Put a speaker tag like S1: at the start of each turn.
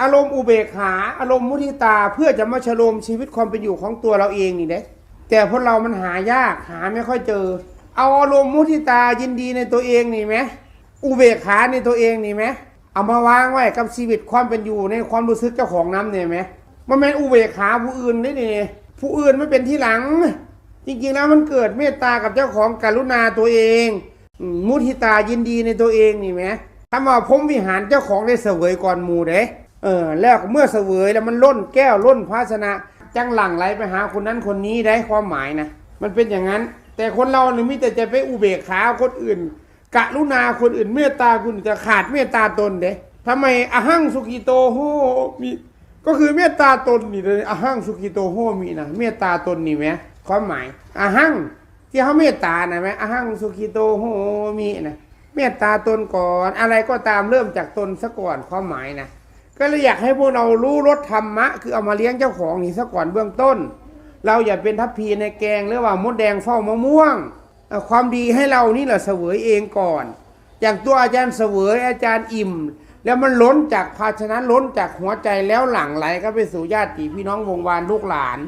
S1: อารมณ์อุเบกขาอารมณ์มุทิตาเพื่อจะมาชโลมชีวิตความเป็นอยู่ของตัวเราเองนี่เด้แต่พวกเรามันหายากหาไม่ค่อยเจอ เอาอารมณ์มุทิตายินดีในตัวเองนี่ไหมอุเบกขาในตัวเองนี่ไหมเอามาวางไว้กับชีวิตความเป็นอยู่ในความรู้สึกเจ้าของน้ำเนี่ยไหมมันเป็นอุเบกขาผู้อื่นได้นี่ผู้อื่นไม่เป็นที่หลัง จริงๆแล้วมันเกิดเมตตากับเจ้าของกรุณาตัวเอง มุทิตายินดีในตัวเองนี่ไหมถ้ามาพมวิหารเจ้าของได้เสวยก่อนหมู่เด้ เออแล้วเมื่อเสวยแล้วมันล้นแก้วล้นภาชนะ จังหลั่งไหลไปหาคนนั้นคนนี้ได้ความหมายนะมันเป็นอย่างนั้น แต่คนเราเนี่ยมิแต่จะไปอุเบกขาคนอื่นกรุณาคนอื่นเมตตาคนอื่นจะขาดเมตตาตนเด้ทำไมอหังสุกิโตโหมีก็คือเมตตาตนนี่เลยอหังสุกิโตโหมีนะเมตตาตนนี่ไหมความหมายอหังที่เขาเมตตานะไหมอหังสุกิโตโหมีนะเมตตาตนก่อนอะไรก็ตามเริ่มจากตนซะก่อนความหมายนะ ก็เลยอยากให้พวกเรารู้รสธรรมะ คือเอามาเลี้ยงเจ้าของนี่ซะก่อนเบื้องต้น เราอย่าเป็นทัพพีในแกงหรือว่ามดแดงเฝ้ามะม่วง ความดีให้เรานี่แหละเสวยเองก่อน อย่างตัวอาจารย์เสวยอาจารย์อิ่ม แล้วมันล้นจากภาชนะล้นจากหัวใจแล้วหลั่งไหลก็ไปสู่ญาติพี่น้องวงวานลูกหลาน